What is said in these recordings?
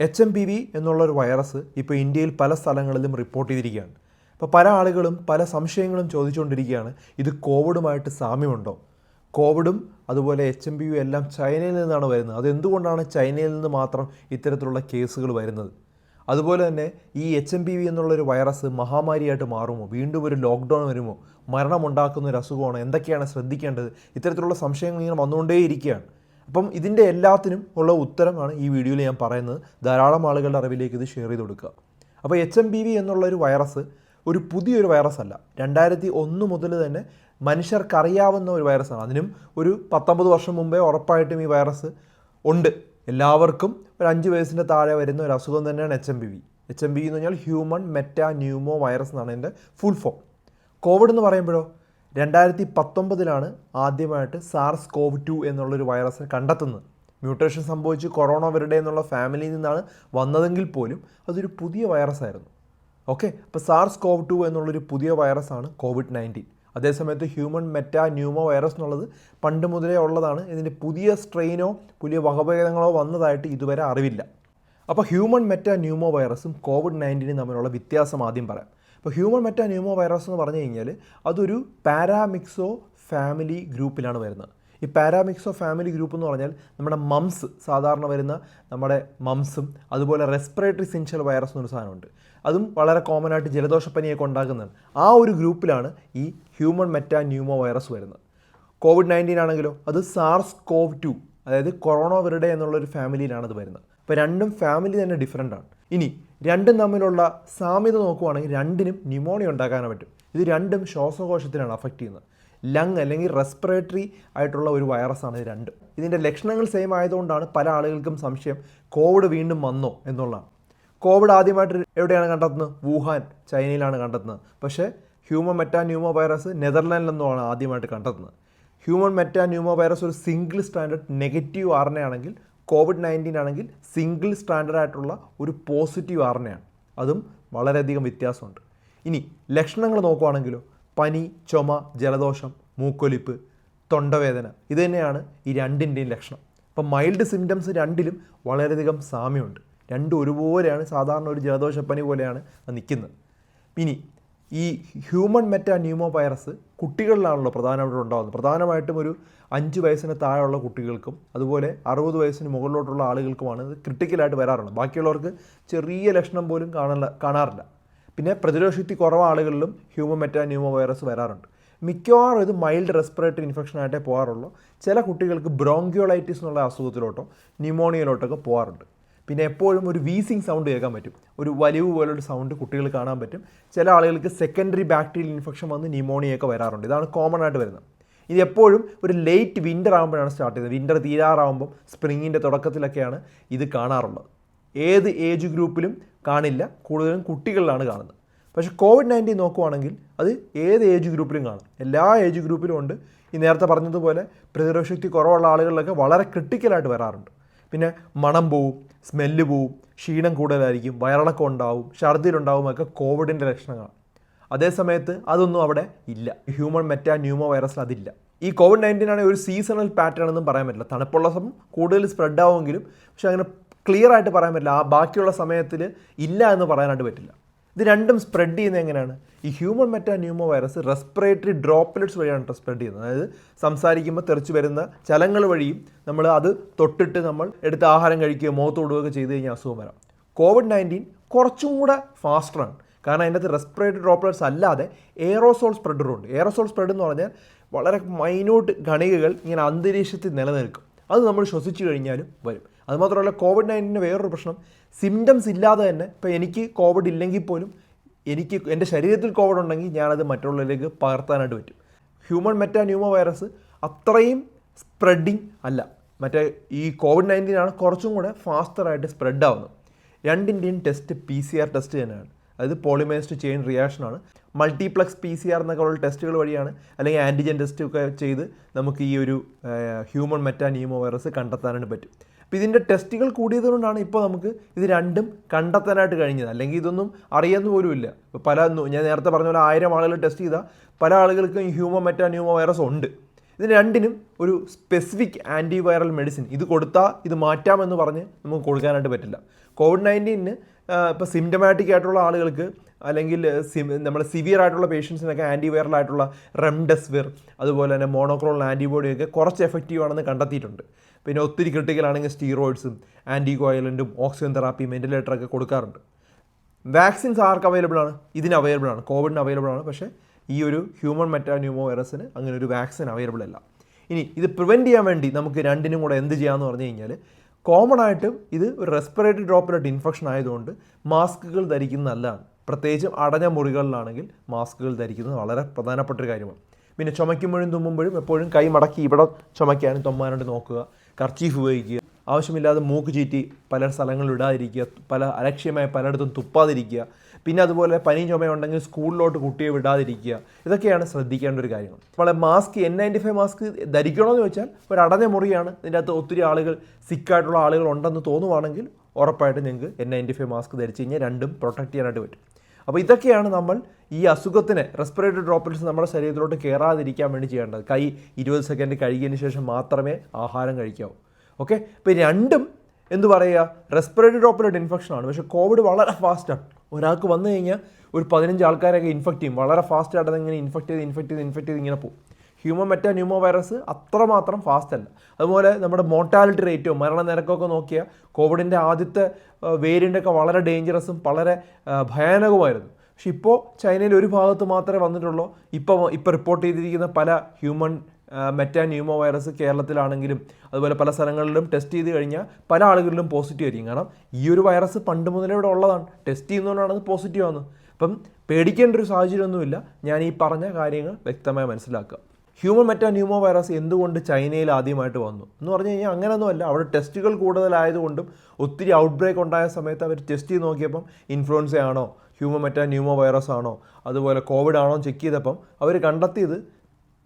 H M P V എന്നുള്ളൊരു virus ഇപ്പോൾ ഇന്ത്യയിൽ പല സ്ഥലങ്ങളിലും റിപ്പോർട്ട് ചെയ്തിരിക്കുകയാണ്. അപ്പോൾ പല ആളുകളും പല സംശയങ്ങളും ചോദിച്ചുകൊണ്ടിരിക്കുകയാണ് ഇത് കോവിഡുമായിട്ട് സാമ്യമുണ്ടോ? കോവിഡും അതുപോലെ എച്ച് എം പി വി എല്ലാം ചൈനയിൽ നിന്നാണ് വരുന്നത്. അതെന്തുകൊണ്ടാണ് ചൈനയിൽ നിന്ന് മാത്രം ഇത്തരത്തിലുള്ള കേസുകൾ വരുന്നത്? അതുപോലെ തന്നെ ഈ എച്ച് എം പി വി എന്നുള്ളൊരു വൈറസ് മഹാമാരിയായിട്ട് മാറുമോ? വീണ്ടും ഒരു ലോക്ക്ഡൗൺ വരുമോ? മരണമുണ്ടാക്കുന്ന ഒരു അസുഖമാണോ? എന്തൊക്കെയാണ് ശ്രദ്ധിക്കേണ്ടത്? ഇത്തരത്തിലുള്ള സംശയങ്ങൾ ഇങ്ങനെ വന്നുകൊണ്ടേയിരിക്കുകയാണ്. അപ്പം ഇതിന്റെ എല്ലാത്തിനും ഉള്ള ഉത്തരമാണ് ഈ വീഡിയോയിൽ ഞാൻ പറയുന്നത്. ധാരാളം ആളുകളുടെ അറിവിലേക്ക് ഇത് ഷെയർ ചെയ്ത് കൊടുക്കുക. അപ്പോൾ എച്ച് എം ബി വി എന്നുള്ളൊരു വൈറസ് ഒരു പുതിയൊരു വൈറസ് അല്ല. രണ്ടായിരത്തി ഒന്ന് മുതൽ തന്നെ മനുഷ്യർക്കറിയാവുന്ന ഒരു വൈറസാണ് അതിനും ഒരു പത്തൊമ്പത് വർഷം മുമ്പേ ഉറപ്പായിട്ടും ഈ വൈറസ് ഉണ്ട്. എല്ലാവർക്കും ഒരു അഞ്ച് വയസ്സിന്റെ താഴെ വരുന്ന ഒരു അസുഖം തന്നെയാണ് H M B V H M B എന്ന് പറഞ്ഞാൽ ഹ്യൂമൺ മെറ്റാ ന്യൂമോ വൈറസ് എന്നാണ് എന്റെ ഫുൾ ഫോം കോവിഡ് എന്ന് പറയുമ്പോഴോ? രണ്ടായിരത്തി പത്തൊമ്പതിലാണ് ആദ്യമായിട്ട് സാർസ് കോവ് ടു എന്നുള്ളൊരു വൈറസ് കണ്ടെത്തുന്നത്. മ്യൂട്ടേഷൻ സംഭവിച്ച് കൊറോണ വരുടെ എന്നുള്ള ഫാമിലിയിൽ നിന്നാണ് വന്നതെങ്കിൽ പോലും അതൊരു പുതിയ വൈറസായിരുന്നു ഓക്കെ അപ്പോൾ സാർസ് കോവ് ടു എന്നുള്ളൊരു പുതിയ വൈറസാണ് കോവിഡ് നയന്റീൻ അതേസമയത്ത് ഹ്യൂമൻ മെറ്റ ന്യൂമോ വൈറസ് എന്നുള്ളത് പണ്ട് മുതലേ ഉള്ളതാണ്. ഇതിന്റെ പുതിയ സ്ട്രെയിനോ പുതിയ വകഭേദങ്ങളോ വന്നതായിട്ട് ഇതുവരെ അറിവില്ല. അപ്പോൾ ഹ്യൂമൻ മെറ്റ ന്യൂമോ വൈറസും കോവിഡ് നയന്റീനും തമ്മിലുള്ള വ്യത്യാസം ആദ്യം പറയാം. അപ്പോൾ ഹ്യൂമൻ മെറ്റാ ന്യൂമോ വൈറസ് എന്ന് പറഞ്ഞു കഴിഞ്ഞാൽ അതൊരു പാരാമിക്സോ ഫാമിലി ഗ്രൂപ്പിലാണ് വരുന്നത്. ഈ പാരാമിക്സോ ഫാമിലി ഗ്രൂപ്പ് എന്ന് പറഞ്ഞാൽ നമ്മുടെ മംസ് സാധാരണ വരുന്ന നമ്മുടെ മംസും അതുപോലെ റെസ്പിറേറ്ററി സിൻഷ്യൽ വൈറസ് എന്നൊരു സാധനമുണ്ട്. അതും വളരെ കോമൺ ആയിട്ട് ജലദോഷപ്പനിയൊക്കെ ഉണ്ടാക്കുന്നതാണ്. ആ ഒരു ഗ്രൂപ്പിലാണ് ഈ ഹ്യൂമൻ മെറ്റാ ന്യൂമോ വൈറസ് വരുന്നത്. കോവിഡ് നയന്റീൻ ആണെങ്കിലോ അത് സാർസ് കോവ് ടു അതായത് കൊറോണ വിറുടെ എന്നുള്ളൊരു ഫാമിലിയിലാണ് അത് വരുന്നത്. അപ്പോൾ രണ്ടും ഫാമിലി തന്നെ ഡിഫറെന്റ് ആണ്. ഇനി രണ്ടും തമ്മിലുള്ള സാമ്യത നോക്കുവാണെങ്കിൽ രണ്ടിനും ന്യൂമോണിയ ഉണ്ടാക്കാനേ പറ്റും. ഇത് രണ്ടും ശ്വാസകോശത്തിനാണ് അഫക്റ്റ് ചെയ്യുന്നത്. ലങ് അല്ലെങ്കിൽ റെസ്പിറേറ്ററി ആയിട്ടുള്ള ഒരു വൈറസാണ് ഇത് രണ്ടും. ഇതിന്റെ ലക്ഷണങ്ങൾ സെയിം ആയതുകൊണ്ടാണ് പല ആളുകൾക്കും സംശയം കോവിഡ് വീണ്ടും വന്നോ എന്നുള്ളതാണ്. കോവിഡ് ആദ്യമായിട്ട് എവിടെയാണ് കണ്ടെത്തുന്നത്? വുഹാൻ ചൈനയിലാണ് കണ്ടെത്തുന്നത്. പക്ഷേ ഹ്യൂമൻ മെറ്റാ ന്യൂമോ വൈറസ് നെതർലാൻഡിലെന്നുമാണ് ആദ്യമായിട്ട് കണ്ടെത്തുന്നത്. ഹ്യൂമൻ മെറ്റാ ന്യൂമോ വൈറസ് ഒരു സിംഗിൾ സ്റ്റാൻഡേർഡ് നെഗറ്റീവ് ആർ ആണെങ്കിൽ കോവിഡ് നയന്റീൻ ആണെങ്കിൽ സിംഗിൾ സ്റ്റാൻഡേർഡ് ആയിട്ടുള്ള ഒരു പോസിറ്റീവ് ആർ അതും വളരെയധികം വ്യത്യാസമുണ്ട്. ഇനി ലക്ഷണങ്ങൾ നോക്കുവാണെങ്കിലോ പനി ചുമ ജലദോഷം മൂക്കൊലിപ്പ് തൊണ്ടവേദന ഇത് തന്നെയാണ് ഈ രണ്ടിന്റെയും ലക്ഷണം. അപ്പം മൈൽഡ് സിംറ്റംസ് രണ്ടിലും വളരെയധികം സാമ്യമുണ്ട്. രണ്ടും ഒരുപോലെയാണ് സാധാരണ ഒരു ജലദോഷപ്പനി പോലെയാണ് നിൽക്കുന്നത്. ഇനി ഈ ഹ്യൂമൺ മെറ്റ ന്യൂമോ വൈറസ് കുട്ടികളിലാണല്ലോ പ്രധാനമായിട്ടും ഉണ്ടാകുന്നത്. പ്രധാനമായിട്ടും ഒരു അഞ്ച് വയസ്സിന് താഴെയുള്ള കുട്ടികൾക്കും അതുപോലെ അറുപത് വയസ്സിന് മുകളിലോട്ടുള്ള ആളുകൾക്കുമാണ് ഇത് ക്രിട്ടിക്കലായിട്ട് വരാറുള്ളത്. ബാക്കിയുള്ളവർക്ക് ചെറിയ ലക്ഷണം പോലും കാണല കാണാറില്ല. പിന്നെ പ്രതിരോധശക്തി കുറവ് ആളുകളിലും ഹ്യൂമൻ മെറ്റ ന്യൂമോ വൈറസ് വരാറുണ്ട്. മിക്കവാറും ഇത് മൈൽഡ് റെസ്പിറേറ്ററി ഇൻഫെക്ഷൻ ആയിട്ടേ പോകാറുള്ളൂ. ചില കുട്ടികൾക്ക് ബ്രോങ്കിയോളൈറ്റിസ് എന്നുള്ള അസുഖത്തിലോട്ടോ ന്യൂമോണിയയിലോട്ടൊക്കെ പോകാറുണ്ട്. പിന്നെ എപ്പോഴും ഒരു വീസിങ് സൗണ്ട് കേൾക്കാൻ പറ്റും. ഒരു വലിവ് പോലൊരു സൗണ്ട് കുട്ടികൾ കാണാൻ പറ്റും. ചില ആളുകൾക്ക് സെക്കൻഡറി ബാക്ടീരിയൽ ഇൻഫെക്ഷൻ വന്ന് ന്യൂമോണിയൊക്കെ വരാറുണ്ട്. ഇതാണ് കോമൺ ആയിട്ട് വരുന്നത്. ഇത് എപ്പോഴും ഒരു ലേറ്റ് വിന്റർ ആകുമ്പോഴാണ് സ്റ്റാർട്ട് ചെയ്യുന്നത്. വിന്റർ തീരാറാകുമ്പം സ്പ്രിങ്ങിന്റെ തുടക്കത്തിലൊക്കെയാണ് ഇത് കാണാറുള്ളത്. ഏത് ഏജ് ഗ്രൂപ്പിലും കാണില്ല. കൂടുതലും കുട്ടികളിലാണ് കാണുന്നത്. പക്ഷേ കോവിഡ് നയന്റീൻ നോക്കുവാണെങ്കിൽ അത് ഏത് ഏജ് ഗ്രൂപ്പിലും കാണും. എല്ലാ ഏജ് ഗ്രൂപ്പിലും ഉണ്ട്. ഈ നേരത്തെ പറഞ്ഞതുപോലെ പ്രതിരോധശക്തി കുറവുള്ള ആളുകളിലൊക്കെ വളരെ ക്രിട്ടിക്കലായിട്ട് വരാറുണ്ട്. പിന്നെ മണം പോവും സ്മെല്ല് പോവും ക്ഷീണം കൂടുതലായിരിക്കും വയറിളക്കം ഉണ്ടാവും ഛർദിലുണ്ടാവും ഒക്കെ കോവിഡിന്റെ ലക്ഷണങ്ങളാണ്. അതേ സമയത്ത് അതൊന്നും അവിടെ ഇല്ല. ഹ്യൂമൻ മെറ്റാ ന്യൂമോ വൈറസിൽ അതില്ല. ഈ കോവിഡ് നയന്റീൻ ആണെങ്കിൽ ഒരു സീസണൽ പാറ്റേൺ എന്നും പറയാൻ പറ്റില്ല. തണുപ്പുള്ള സമയം കൂടുതൽ സ്പ്രെഡ് ആവുമെങ്കിലും പക്ഷേ അങ്ങനെ ക്ലിയർ ആയിട്ട് പറയാൻ പറ്റില്ല. ആ ബാക്കിയുള്ള സമയത്തിൽ ഇല്ല എന്ന് പറയാനായിട്ട് പറ്റില്ല. ഇത് രണ്ടും സ്പ്രെഡ് ചെയ്യുന്നത് എങ്ങനെയാണ്? ഈ human metapneumovirus respiratory droplets വഴിയാണ് സ്പ്രെഡ് ചെയ്യുന്നത്. അതായത് സംസാരിക്കുമ്പോൾ തെറിച്ച് വരുന്ന ചലങ്ങൾ വഴിയും നമ്മൾ അത് തൊട്ടിട്ട് നമ്മൾ എടുത്ത് ആഹാരം കഴിക്കുകയോ മുഖത്ത് തൊടുകയൊക്കെ ചെയ്ത് കഴിഞ്ഞാൽ അസുഖം വരാം. കോവിഡ് നയന്റീൻ കുറച്ചും കൂടെ ഫാസ്റ്ററാണ് കാരണം അതിന്റെ അകത്ത് റെസ്പിറേറ്ററി ഡ്രോപ്ലെറ്റ്സ് അല്ലാതെ എയറോസോൾ സ്പ്രെഡറും ഉണ്ട്. എയറോസോൾ സ്പ്രെഡ് എന്ന് പറഞ്ഞാൽ വളരെ മൈന്യൂട്ട് കണികകൾ ഇങ്ങനെ അന്തരീക്ഷത്തിൽ നിലനിൽക്കും. അത് നമ്മൾ ശ്വസിച്ചു കഴിഞ്ഞാലും വരും. അതുമാത്രമല്ല കോവിഡ് നയന്റീന്റെ വേറൊരു പ്രശ്നം. സിംറ്റംസ് ഇല്ലാതെ തന്നെ ഇപ്പോൾ എനിക്ക് കോവിഡ് ഇല്ലെങ്കിൽ പോലും എനിക്ക് എന്റെ ശരീരത്തിൽ കോവിഡ് ഉണ്ടെങ്കിൽ ഞാനത് മറ്റുള്ളവരിലേക്ക് പകർത്താനായിട്ട് പറ്റും. ഹ്യൂമൻ മെറ്റാ ന്യൂമോ വൈറസ് അത്രയും സ്പ്രെഡിങ് അല്ല. മറ്റേ ഈ കോവിഡ് നയന്റീൻ ആണ് കുറച്ചും കൂടെ ഫാസ്റ്ററായിട്ട് സ്പ്രെഡ് ആവുന്നത്. രണ്ടിന്റെയും test P C R test തന്നെയാണ്. അതായത് പോളിമേസ്റ്റ് ചെയിൻ റിയാക്ഷനാണ് മൾട്ടിപ്ലക്സ് പി സി ആർ എന്നൊക്കെ ഉള്ള ടെസ്റ്റുകൾ വഴിയാണ് അല്ലെങ്കിൽ ആന്റിജൻ ടെസ്റ്റ് ഒക്കെ ചെയ്ത് നമുക്ക് ഈ ഒരു ഹ്യൂമൻ മെറ്റാ ന്യൂമോ വൈറസ് കണ്ടെത്താനായിട്ട് പറ്റും. അപ്പോൾ ഇതിന്റെ ടെസ്റ്റുകൾ കൂടിയതുകൊണ്ടാണ് ഇപ്പോൾ നമുക്ക് ഇത് രണ്ടും കണ്ടെത്താനായിട്ട് കഴിഞ്ഞത്. അല്ലെങ്കിൽ ഇതൊന്നും അറിയാമെന്ന് പോലും ഇല്ല. പല ഞാൻ നേരത്തെ പറഞ്ഞ പോലെ ആയിരം ആളുകൾ ടെസ്റ്റ് ചെയ്താൽ പല ആളുകൾക്കും ഹ്യൂമോ മെറ്റാ ന്യൂമോ വൈറസ് ഉണ്ട്. ഇതിന് രണ്ടിനും ഒരു സ്പെസിഫിക് ആന്റിവൈറൽ മെഡിസിൻ ഇത് കൊടുത്താൽ ഇത് മാറ്റാമെന്ന് പറഞ്ഞ് നമുക്ക് കൊടുക്കാനായിട്ട് പറ്റില്ല. കോവിഡ് നയന്റീനിന് ഇപ്പോൾ സിംറ്റമാറ്റിക് ആയിട്ടുള്ള ആളുകൾക്ക് അല്ലെങ്കിൽ സിം നമ്മുടെ സിവിയർ ആയിട്ടുള്ള പേഷ്യൻസിനൊക്കെ ആന്റിവൈറൽ ആയിട്ടുള്ള റെംഡെസിവിർ അതുപോലെ തന്നെ മോണോക്ലോണൽ ആന്റിബോഡിയൊക്കെ കുറച്ച് എഫക്റ്റീവ് ആണെന്ന് കണ്ടെത്തിയിട്ടുണ്ട്. പിന്നെ ഒത്തിരി ക്രിട്ടിക്കൽ ആണെങ്കിൽ സ്റ്റീറോയിഡ്സും ആന്റികോയലന്റും ഓക്സിജൻ തെറാപ്പി വെന്റിലേറ്ററൊക്കെ കൊടുക്കാറുണ്ട്. വാക്സിൻസ് ആർക്ക് അവൈലബിൾ ആണ്? ഇതിന് അവൈലബിൾ ആണ്. കോവിഡിന് അവൈലബിൾ ആണ്. പക്ഷേ ഈ ഒരു ഹ്യൂമൺ മെറ്റാന്യൂമോ വൈറസിന് അങ്ങനെ ഒരു വാക്സിൻ അവൈലബിൾ അല്ല. ഇനി ഇത് പ്രിവെന്റ് ചെയ്യാൻ വേണ്ടി നമുക്ക് രണ്ടിനും കൂടെ എന്ത് ചെയ്യാമെന്ന് പറഞ്ഞു കഴിഞ്ഞാൽ കോമൺ ആയിട്ടും ഇത് ഒരു റെസ്പിറേറ്ററി ഡ്രോപ്പിലോട്ട് ഇൻഫെക്ഷൻ ആയതുകൊണ്ട് മാസ്കുകൾ ധരിക്കുന്നത് നല്ലതാണ്. പ്രത്യേകിച്ചും അടഞ്ഞ മുറികളിലാണെങ്കിൽ മാസ്കുകൾ ധരിക്കുന്നത് വളരെ പ്രധാനപ്പെട്ട ഒരു കാര്യമാണ്. പിന്നെ ചുമയ്ക്കുമ്പോഴും തുമ്മുമ്പോഴും എപ്പോഴും കൈ മടക്കി ഇവിടെ ചുമയ്ക്കാനും തൊമ്മാനായിട്ട് നോക്കുക. കർച്ചീഫ് ഉപയോഗിക്കുക. ആവശ്യമില്ലാതെ മൂക്ക് ചീറ്റി പല സ്ഥലങ്ങളിൽ ഇടാതിരിക്കുക. പല അലക്ഷ്യമായി പലയിടത്തും തുപ്പാതിരിക്കുക. പിന്നെ അതുപോലെ പനി ചുമയുണ്ടെങ്കിൽ സ്കൂളിലോട്ട് കുട്ടിയെ വിടാതിരിക്കുക. ഇതൊക്കെയാണ് ശ്രദ്ധിക്കേണ്ട ഒരു കാര്യങ്ങൾ. നമ്മളെ mask N ninety five mask ധരിക്കണമെന്ന് വെച്ചാൽ ഒരു അടഞ്ഞ മുറിയാണ്. ഇതിന്റെ അകത്ത് ഒത്തിരി ആളുകൾ സിക്കായിട്ടുള്ള ആളുകൾ ഉണ്ടെന്ന് തോന്നുവാണെങ്കിൽ ഉറപ്പായിട്ടും നിങ്ങൾക്ക് എൻ നയന്റി ഫൈവ് മാസ്ക് ധരിച്ച് കഴിഞ്ഞാൽ രണ്ടും പ്രൊട്ടക്ട് ചെയ്യാനായിട്ട് പറ്റും. അപ്പോൾ ഇതൊക്കെയാണ് നമ്മൾ ഈ അസുഖത്തിന് റെസ്പിറേറ്ററി ഡ്രോപ്ലെറ്റ്സ് നമ്മുടെ ശരീരത്തിലോട്ട് കയറാതിരിക്കാൻ വേണ്ടി ചെയ്യേണ്ടത്. കൈ ഇരുപത് സെക്കൻഡ് കഴുകിയതിന് ശേഷം മാത്രമേ ആഹാരം കഴിക്കാവൂ. ഓക്കെ ഇപ്പോൾ രണ്ടും എന്ത് പറയുക? റെസ്പിറേറ്ററി ഡ്രോപ്ലെറ്റ് ഇൻഫെക്ഷൻ ആണ്. പക്ഷേ കോവിഡ് വളരെ ഫാസ്റ്റാണ് ഒരാൾക്ക് വന്നു കഴിഞ്ഞാൽ ഒരു പതിനഞ്ച് ആൾക്കാരൊക്കെ ഇൻഫെക്റ്റ് ചെയ്യും. വളരെ ഫാസ്റ്റ് ആയിട്ട് അതിങ്ങനെ ഇൻഫെക്റ്റ് ചെയ്ത് ഇൻഫെക്റ്റ് ചെയ്ത് ഇൻഫെക്റ്റ് ചെയ്ത് ഇങ്ങനെ പോകും. ഹ്യൂമൻ മെറ്റാ ന്യൂമോ വൈറസ് അത്രമാത്രം ഫാസ്റ്റ് അല്ല. അതുപോലെ നമ്മുടെ മോർട്ടാലിറ്റി റേറ്റോ മരണനിരക്കൊക്കെ നോക്കിയാൽ കോവിഡിന്റെ ആദ്യത്തെ വേരിയന്റൊക്കെ വളരെ ഡേഞ്ചറസും വളരെ ഭയാനകവുമായിരുന്നു. പക്ഷെ ഇപ്പോൾ ചൈനയിൽ ഒരു ഭാഗത്ത് മാത്രമേ വന്നിട്ടുള്ളൂ. ഇപ്പോൾ ഇപ്പോൾ റിപ്പോർട്ട് ചെയ്തിരിക്കുന്ന പല ഹ്യൂമൻ മെറ്റാ ന്യൂമോ വൈറസ് കേരളത്തിലാണെങ്കിലും അതുപോലെ പല സ്ഥലങ്ങളിലും ടെസ്റ്റ് ചെയ്ത് കഴിഞ്ഞാൽ പല ആളുകളിലും പോസിറ്റീവ് ആയിരിക്കും. കാരണം ഈ ഒരു വൈറസ് പണ്ട് മുതലേ ഇവിടെ ഉള്ളതാണ്. ടെസ്റ്റ് ചെയ്യുന്നതുകൊണ്ടാണ് അത് പോസിറ്റീവ് ആവുന്നത്. അപ്പം പേടിക്കേണ്ട ഒരു സാഹചര്യമൊന്നുമില്ല. ഞാൻ ഈ പറഞ്ഞ കാര്യങ്ങൾ വ്യക്തമായി മനസ്സിലാക്കുക. ഹ്യൂമൻ മെറ്റാ ന്യൂമോ വൈറസ് എന്തുകൊണ്ട് ചൈനയിൽ ആദ്യമായിട്ട് വന്നു? എന്ന് പറഞ്ഞു കഴിഞ്ഞാൽ അങ്ങനെയൊന്നുമല്ല അവിടെ ടെസ്റ്റുകൾ കൂടുതലായതുകൊണ്ടും ഒത്തിരി ഔട്ട് ബ്രേക്ക് ഉണ്ടായ സമയത്ത് അവർ ടെസ്റ്റ് ചെയ്ത് നോക്കിയപ്പം ഇൻഫ്ലുവൻസ ആണോ ഹ്യൂമൻ മെറ്റാ ന്യൂമോ വൈറസ് ആണോ അതുപോലെ കോവിഡ് ആണോ ചെക്ക് ചെയ്തപ്പം അവർ കണ്ടെത്തിയത്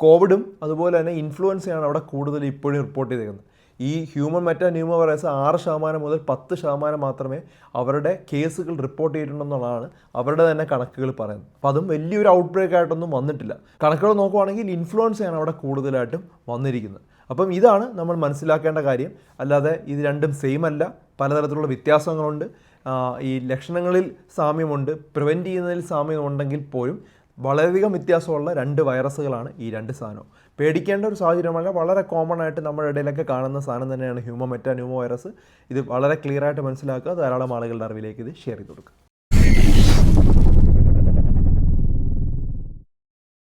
കോവിഡും അതുപോലെ തന്നെ ഇൻഫ്ലുവൻസയാണ് അവിടെ കൂടുതൽ ഇപ്പോഴും റിപ്പോർട്ട് ചെയ്തിരിക്കുന്നത് ഈ ഹ്യൂമൻ മെറ്റാ ന്യൂമോ വൈറസ് ആറ് ശതമാനം മുതൽ പത്ത് ശതമാനം മാത്രമേ അവരുടെ കേസുകൾ റിപ്പോർട്ട് ചെയ്തിട്ടുണ്ടെന്നുള്ളതാണ് അവരുടെ തന്നെ കണക്കുകൾ പറയുന്നത്. അപ്പം അതും വലിയൊരു ഔട്ട് ബ്രേക്ക് ആയിട്ടൊന്നും വന്നിട്ടില്ല. കണക്കുകൾ നോക്കുവാണെങ്കിൽ ഇൻഫ്ലുവൻസയാണ് അവിടെ കൂടുതലായിട്ടും വന്നിരിക്കുന്നത്. അപ്പം ഇതാണ് നമ്മൾ മനസ്സിലാക്കേണ്ട കാര്യം. അല്ലാതെ ഇത് രണ്ടും സെയിം അല്ല. പലതരത്തിലുള്ള വ്യത്യാസങ്ങളുണ്ട്. ഈ ലക്ഷണങ്ങളിൽ സാമ്യമുണ്ട്. പ്രിവെന്റ് ചെയ്യുന്നതിൽ സാമ്യമുണ്ടെങ്കിൽ പോലും വളരെയധികം വ്യത്യാസമുള്ള രണ്ട് വൈറസുകളാണ് ഈ രണ്ട് സാധനവും. പേടിക്കേണ്ട ഒരു സാഹചര്യമല്ല. വളരെ കോമൺ ആയിട്ട് നമ്മുടെ ഇടയിലൊക്കെ കാണുന്ന സാധനം തന്നെയാണ് ഹ്യൂമോ മെറ്റാ ന്യൂമോ വൈറസ് ഇത് വളരെ ക്ലിയർ ആയിട്ട് മനസ്സിലാക്കുക. ധാരാളം ആളുകളുടെ അറിവിലേക്ക് ഇത് ഷെയർ ചെയ്ത് കൊടുക്കുക.